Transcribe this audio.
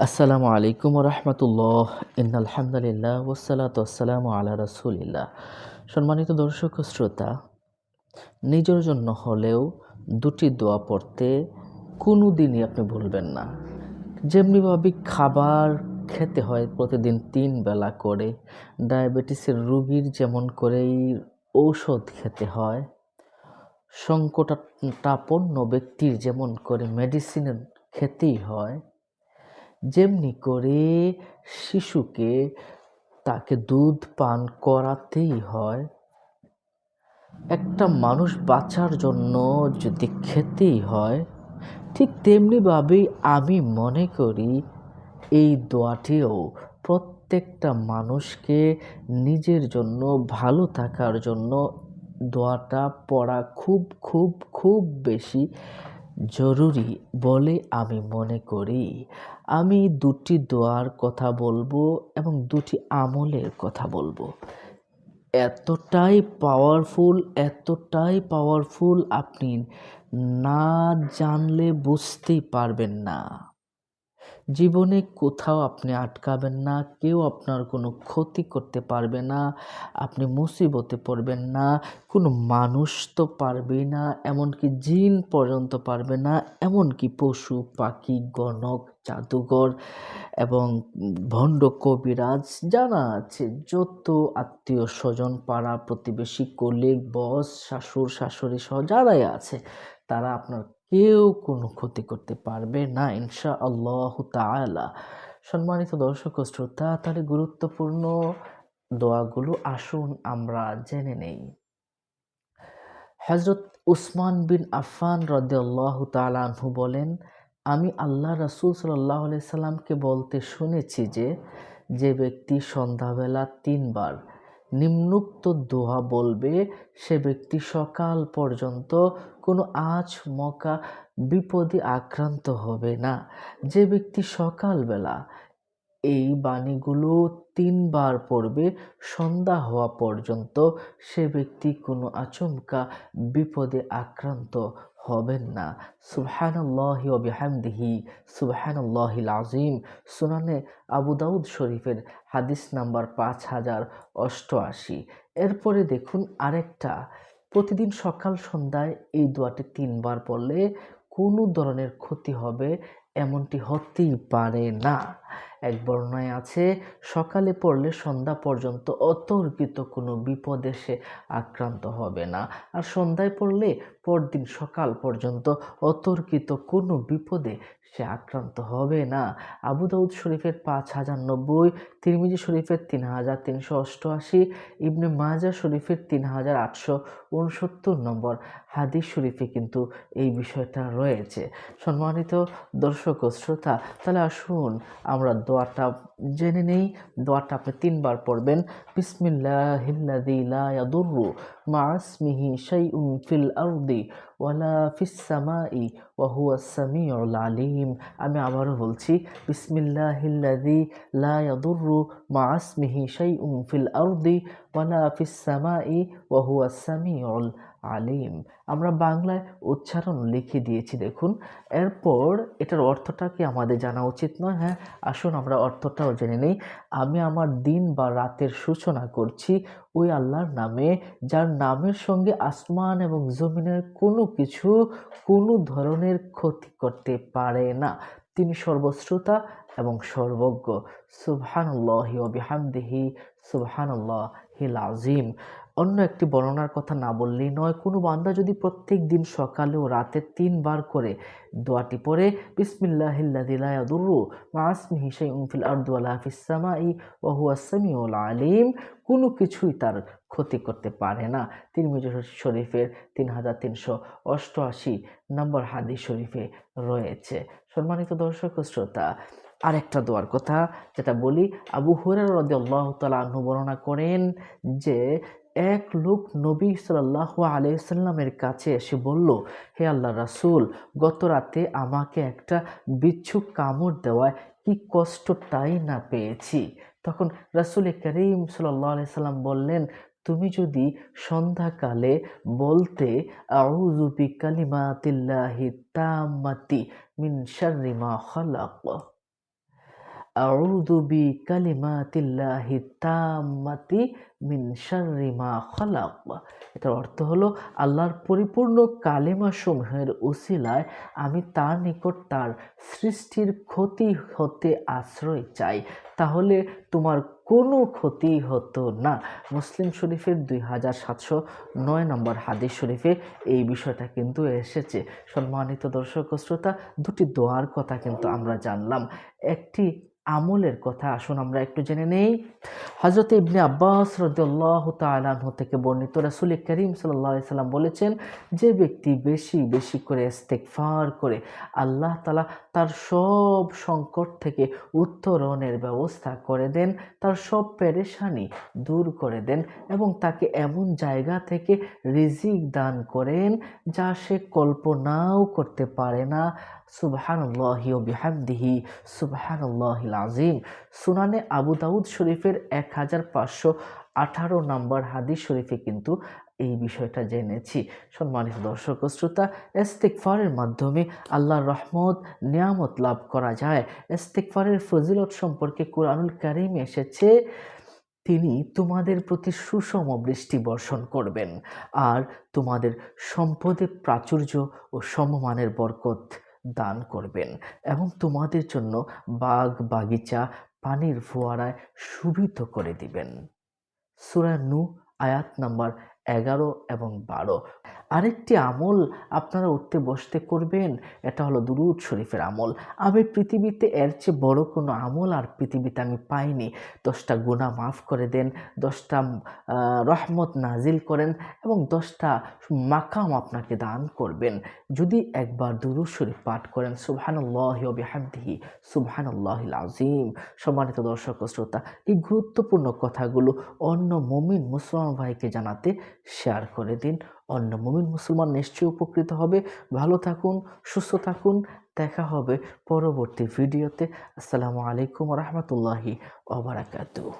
আসসালামু আলাইকুম রহমতুল্লাহ ইন আলহামদুলিল্লাহ ওসালাত আসসালামু আলা রসুলিল্লাহ। সম্মানিত দর্শক শ্রোতা, নিজের জন্য হলেও দুটি দোয়া পড়তে কোনো দিনই আপনি ভুলবেন না। যেমনিভাবে খাবার খেতে হয় প্রতিদিন তিন বেলা করে, ডায়াবেটিসের রুগীর যেমন করেই ঔষধ খেতে হয়, সংকটাপন্ন ব্যক্তির যেমন করে মেডিসিনের খেতেই হয় যেমনি করে শিশুকে তাকে দুধ পান করাতেই হয়, একটা মানুষ বাঁচার জন্য যদি খেতেই হয়, ঠিক তেমনিভাবেই আমি মনে করি এই দোয়াটিও প্রত্যেকটা মানুষকে নিজের জন্য, ভালো থাকার জন্য দোয়াটা পড়া খুব খুব খুব বেশি জরুরি বলে আমি মনে করি। আমি দুটি দোয়ার কথা বলব এবং দুটি আমলের কথা বলব। এতটাই পাওয়ারফুল এতটাই পাওয়ারফুল আপনি না জানলে বুঝতেই পারবেন না। জীবনে কোথাও আপনি আটকাবেন না, কেউ আপনার কোনো ক্ষতি করতে পারবে না, আপনি মুসিবতে পড়বেন না, কোনো মানুষ তো পারবেই না, এমনকি জিন পর্যন্ত পারবে না, এমনকি পশু, পাখি, গণক, জাদুঘর এবং ভণ্ড কবিরাজ জানা আছে। যত আত্মীয় স্বজন পাড়া প্রতিবেশী কলিগ বস শাশুর শাশুড়ি সহ যারাই আছে, তারা আপনার কেউ কোনো ক্ষতি করতে পারবে না ইনশা আল্লাহ তালা সম্মানিত দর্শক শ্রোতা, তাহলে গুরুত্বপূর্ণ দোয়াগুলো আসুন আমরা জেনে নেই। হজরত উসমান বিন আফান রদাল্লাহ তালাহু বলেন, আমি আল্লাহ রসুল সাল্লাহ সাল্লামকে বলতে শুনেছি যে যে ব্যক্তি সন্ধ্যাবেলা তিনবার নিম্নুক্ত দোহা বলবে, সে ব্যক্তি সকাল পর্যন্ত কোনো আঁচ মকা বিপদে আক্রান্ত হবে না। যে ব্যক্তি সকালবেলা এই বাণীগুলো তিনবার পড়বে, সন্ধ্যা হওয়া পর্যন্ত সে ব্যক্তি কোনো আচমকা বিপদে আক্রান্ত হবেন না। সুবহানাল্লাহি ও বিহামদিহি, সুবহানাল্লাহিল আজিম সুনানে আবু দাউদ শরীফের হাদিস নাম্বার পাঁচ হাজার অষ্টআশি। এরপরে দেখুন আরেকটা। প্রতিদিন সকাল সন্ধ্যায় এই দোয়াটি তিনবার পড়লে কোনো ধরনের ক্ষতি হবে এমনটি হতেই পারে না। এক বর্ণায় আছে, সকালে পড়লে সন্ধ্যা পর্যন্ত অতর্কিত কোনো বিপদে সে আক্রান্ত হবে না। আর সন্ধ্যায় পড়লে পরদিন সকাল পর্যন্ত অতর্কিত কোনো বিপদে সে আক্রান্ত হবে না। আবু দাউদ শরীফের পাঁচ হাজার নব্বই, তিরমিজি শরীফের তিন হাজার তিনশো অষ্টআশি, ইবনে মাজা শরীফের তিন হাজার আটশো উনসত্তর নম্বর হাদিস শরীফে কিন্তু এই বিষয়টা রয়েছে। সম্মানিত দর্শক শ্রোতা, তাহলে আসুন আমরা দোয়াটা জেনে নেই। দোয়াটা আপনি তিনবার পড়বেন। বিসমিল্লাহিল্লাযী লা ইয়াদুররু মা ইসমিহি শাইউন ফিল আরদি ওয়ালা ফিস সামাই ওয়া হুয়া সামিউল আলিম। আমি আবারও বলছি, বিসমিল্লাহিল্লাযী লা ইয়াদুররু মা ইসমিহি শাইউন ফিল আরদি ওয়ালা ফিস সামাই ওয়া হুয়া সামিউল আলিম। আমরা বাংলায় উচ্চারণ লিখে দিয়েছি, দেখুন। এরপর এটার অর্থটা কি আমাদের জানা উচিত নয় হ্যাঁ? আসুন আমরা অর্থটাও জেনে নেই। আমি আমার দিন বা রাতের সূচনা করছি ওই আল্লাহর নামে, যার নামের সঙ্গে আসমান এবং জমিনের কোনো কিছু কোনো ধরনের ক্ষতি করতে পারে না। তিনি সর্বশ্রোতা এবং সর্বজ্ঞ। সুবহানুল্লাহি ওবিহামদিহি সুবহানুল্লাহ হিল আজিম অন্য একটি বর্ণনার কথা না বললেই নয়, কোনো বান্দা যদি প্রত্যেক দিন সকালে ও রাতে তিনবার করে দোয়াটি পড়ে বিসমিল্লাহিল্লাদিলায়াদুরু মাসমিহি শাইউন ফিল আরদি ওয়ালা ফিস সামাই ওয়া হুয়া সামিউল আলিম, কোনো কিছুই তার ক্ষতি করতে পারে না। তিরমিজি শরীফের তিন হাজার তিনশো অষ্টআশি নম্বর হাদিস শরীফে রয়েছে। সম্মানিত দর্শক শ্রোতা, আরেকটা দোয়ার কথা যেটা বলি, আবু হুরার রদি আল্লাহ তালা বর্ণনা করেন যে এক লোক নবী সাল্লাহ আলাইসাল্লামের কাছে এসে বলল, হে আল্লাহ রাসুল, গত রাতে আমাকে একটা বিচ্ছু কামড় দেওয়ায় কি কষ্টটাই না পেয়েছি? তখন রাসুল করিম সাল্লাহ আলাইসাল্লাম বললেন, তুমি যদি সন্ধ্যাকালে বলতে আউজুবি কালিমাতিল্লাহি তামাতি মিন শাররি মা খালাক। আউযু বিকালিমাতিল্লাহি তাম্মাতি মিন শাররি মা খালাক এটার অর্থ হলো আল্লাহর পরিপূর্ণ কালিমা সমূহের উসিলায় আমি তার নিকট তার সৃষ্টির ক্ষতি হতে আশ্রয় চাই। তাহলে তোমার কোনো ক্ষতি হতো না। মুসলিম শরীফের দুই হাজার সাতশো নয় নম্বর হাদিস শরীফে এই বিষয়টা কিন্তু এসেছে। সম্মানিত দর্শক শ্রোতা, দুটি দোয়ার কথা কিন্তু আমরা জানলাম। একটি আমলের কথা আসুন আমরা একটু জেনে নেই। হজরত ইবনে আব্বাস রদুল্লাহ তালাহ থেকে বর্ণিত রাসুল করিম সাল্লাম বলেছেন, যে ব্যক্তি বেশি বেশি করে ইস্তেকফার করে, আল্লাহ তালা তার সব সংকট থেকে উত্তরণের ব্যবস্থা করে দেন, তার সব পেরেশানি দূর করে দেন এবং তাকে এমন জায়গা থেকে রিজিক দান করেন যা সে কল্পনাও করতে পারে না। সুবহানুল্লাহি ও বিহামদিহি, সুবহানুল্লাহিল আজিম সুনানে আবু দাউদ শরীফের এক হাজার পাঁচশো আঠারো নম্বর হাদিস শরীফে কিন্তু এই বিষয়টা জেনেছি। সম্মানিত দর্শক শ্রোতা এস্তেকফারের মাধ্যমে আল্লাহর রহমত, নিয়ামত লাভ করা যায়। এস্তেকফারের ফজিলত সম্পর্কে কোরআনুল কারিম এসেছে, তিনি তোমাদের প্রতি সুষম বৃষ্টি বর্ষণ করবেন। আর তোমাদের সম্পদে প্রাচুর্য ও সমমানের বরকত দান করবেন। এবং তোমাদের জন্য বাগ, বাগিচা, পানির ফোয়ারায় সুবিধ করে দিবেন। সুরানু আয়াত নাম্বার এগারো এবং বারো। আরেকটি আমল আপনারা উঠতে বসতে করবেন, এটা হলো দুরুদ শরীফের আমল। আমি পৃথিবীতে এর চেয়ে বড় কোনো আমল আর পৃথিবীতে আমি পাইনি। দশটা গুণা মাফ করে দেন, দশটা রহমত নাজিল করেন এবং দশটা মাকাম আপনাকে দান করবেন। যদি একবার দুরুদ শরীফ পাঠ করেন, সুবহানুল্লাহি সুবহানুল্লাহিল আজিম সম্মানিত দর্শক শ্রোতা, এই গুরুত্বপূর্ণ কথাগুলো অন্য মমিন মুসলমান ভাইকে জানাতে শেয়ার করে দিন। অন্য মুমিন মুসলমান নিশ্চয়ই উপকৃত হবে। ভালো থাকুন, সুস্থ থাকুন। দেখা হবে পরবর্তী ভিডিওতে। আসসালামু আলাইকুম রহমতুল্লাহি ওবরাকাতুহ